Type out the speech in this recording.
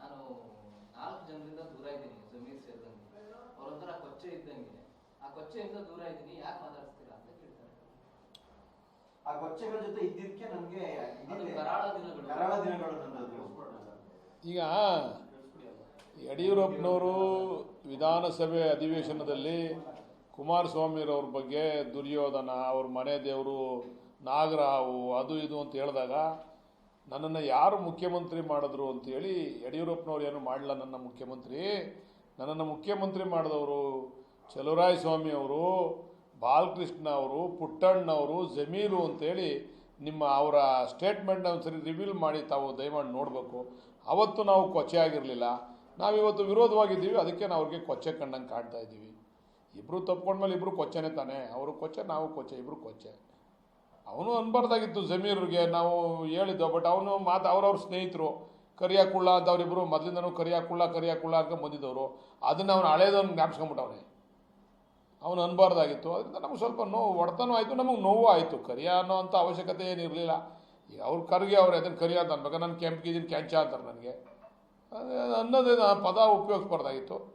ನಾನು ನಾಲ್ಕು ಜನರಿಂದ ದೂರ ಇದ್ದೀನಿ ಜಮೀರ್ ಸೇರಿದಂಗೆ. ಅವರೊಂಥರ ಕೊಚ್ಚೆ ಇದ್ದಂಗೆ. ಆ ಕೊಚ್ಚೆಯಿಂದ ದೂರ ಇದ್ದೀನಿ ಯಾಕೆ ಮಾತಾಡ್ಸ್ತೀರಾ ಅಂತ ಕೇಳ್ತಾರೆ. ಆ ಕೊಚ್ಚೆಗಳ ಜೊತೆ ಇದ್ದಿದ್ದಕ್ಕೆ ನಮ್ಗೆ ಅದು ಇದಿದೆ. ಕರಾಳ ದಿನಗಳು. ಕರಾಳ ದಿನಗಳು ನನ್ನದು. ಈಗ ಯಡಿಯೂರಪ್ಪನವರು ವಿಧಾನಸಭೆ ಅಧಿವೇಶನದಲ್ಲಿ ಕುಮಾರಸ್ವಾಮಿರವ್ರ ಬಗ್ಗೆ ದುರ್ಯೋಧನ ಅವ್ರ ಮನೆ ದೇವರು ನಾಗರಾವು ಅದು ಇದು ಅಂತ ಹೇಳಿದಾಗ ನನ್ನನ್ನು ಯಾರು ಮುಖ್ಯಮಂತ್ರಿ ಮಾಡಿದ್ರು ಅಂತೇಳಿ ಯಡಿಯೂರಪ್ಪನವ್ರು ಏನು ಮಾಡಲ್ಲ ನನ್ನ ಮುಖ್ಯಮಂತ್ರಿ. ನನ್ನನ್ನು ಮುಖ್ಯಮಂತ್ರಿ ಮಾಡಿದವರು ಚಲುವರಾಯ ಸ್ವಾಮಿ ಅವರು, ಬಾಲಕೃಷ್ಣ ಅವರು ಪುಟ್ಟಣ್ಣವರು ಜಮೀರು ಅಂತೇಳಿ ನಿಮ್ಮ ಅವರ ಸ್ಟೇಟ್ಮೆಂಟ್ನ ಒಂದ್ಸರಿ ರಿವೀಲ್ ಮಾಡಿ ತಾವು ದಯಮಾಡಿ ನೋಡಬೇಕು. ಅವತ್ತು ನಾವು ಕೊಚ್ಚೆ ಆಗಿರಲಿಲ್ಲ. ನಾವಿವತ್ತು ವಿರೋಧವಾಗಿದ್ದೀವಿ. ಅದಕ್ಕೆ ನಾವು ಅವ್ರಿಗೆ ಕೊಚ್ಚೆ ಕಂಡಂಗೆ ಕಾಣ್ತಾ ಇದ್ದೀವಿ. ಇಬ್ಬರು ತಪ್ಕೊಂಡ್ಮೇಲೆ ಇಬ್ಬರು ಕೊಚ್ಚೆನೇ ತಾನೇ. ಅವರು ಕೊಚ್ಚೆ, ನಾವು ಕೊಚ್ಚೆ ಇಬ್ಬರು ಕೊಚ್ಚೆ. ಅವನು ಅನ್ಬಾರ್ದಾಗಿತ್ತು ಜಮೀರ್ಗೆ ನಾವು ಹೇಳಿದ್ದೋ ಬಟ್ ಅವನು ಮಾತು, ಅವ್ರವ್ರ ಸ್ನೇಹಿತರು, ಕರಿಯಾಕುಳ್ಳ ಅಂತ ಅವರಿಬ್ಬರು ಮೊದಲಿಂದನೂ ಕರಿಯಾಕುಳ್ಳ ಕರಿಯಾಕುಳ್ಳ ಅನ್ಕೊಂಡು ಅಂತ ಬಂದಿದ್ದವರು. ಅದನ್ನು ಅವನು ಹಳೇದವ್ನು ಜ್ಞಾಪಿಸ್ಕೊಂಬಿಟ್ಟವನೆ ಅವನು ಅನ್ಬಾರ್ದಾಗಿತ್ತು. ಅದರಿಂದ ನಮಗೆ ಸ್ವಲ್ಪ ನೋವು, ಒಡತನೂ ಆಯಿತು, ನಮಗೆ ನೋವು ಆಯಿತು. ಕರಿಯ ಅನ್ನೋ ಅಂಥ ಅವಶ್ಯಕತೆ ಏನಿರಲಿಲ್ಲ. ಅವ್ರು ಕರ್ಗೆ ಅವ್ರು ಅದನ್ನು ಕರಿಯ ಅಂತ ಅನ್ಬೇಕು. ನಾನು ಇದನ್ನು ಕ್ಯಾಂಚ ಅಂತಾರೆ ನನಗೆ. ಅನ್ನೋದೇ ಪದ ಉಪಯೋಗಿಸ್ಬಾರ್ದಾಗಿತ್ತು.